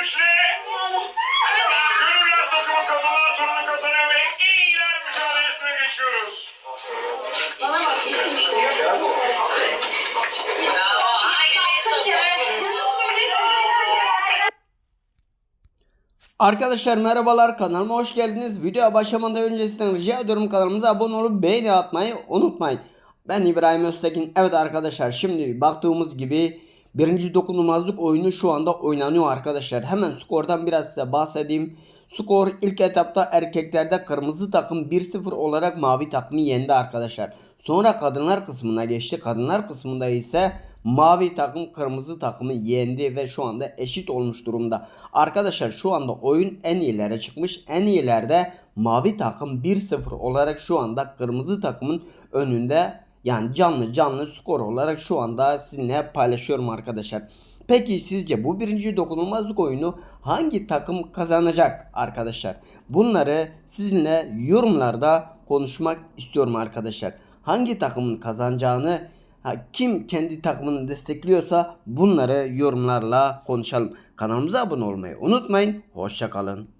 güçlü. Gönüller takımı kadınlar turunu kazanıyor ve en iyiler mücadelesine geçiyoruz. Bana bak kesin işte. Bravo. Haydi sıfır. Arkadaşlar merhabalar kanalıma hoş geldiniz. Videoya başlamadan öncesinden rica ediyorum kanalımıza abone olup beğeni atmayı unutmayın. Ben İbrahim Öztekin. Evet arkadaşlar şimdi baktığımız gibi birinci dokunulmazlık oyunu şu anda oynanıyor arkadaşlar. Hemen skordan biraz size bahsedeyim. Skor ilk etapta erkeklerde kırmızı takım 1-0 olarak mavi takımı yendi arkadaşlar. Sonra kadınlar kısmına geçti. Kadınlar kısmında ise mavi takım kırmızı takımı yendi ve şu anda eşit olmuş durumda. Arkadaşlar şu anda oyun en iyilere çıkmış. En iyilerde mavi takım 1-0 olarak şu anda kırmızı takımın önünde. Yani canlı canlı skor olarak şu anda sizinle paylaşıyorum arkadaşlar. Peki sizce bu birinci dokunulmazlık oyunu hangi takım kazanacak arkadaşlar? Bunları sizinle yorumlarda konuşmak istiyorum arkadaşlar. Hangi takımın kazanacağını kim kendi takımını destekliyorsa bunları yorumlarla konuşalım. Kanalımıza abone olmayı unutmayın. Hoşçakalın.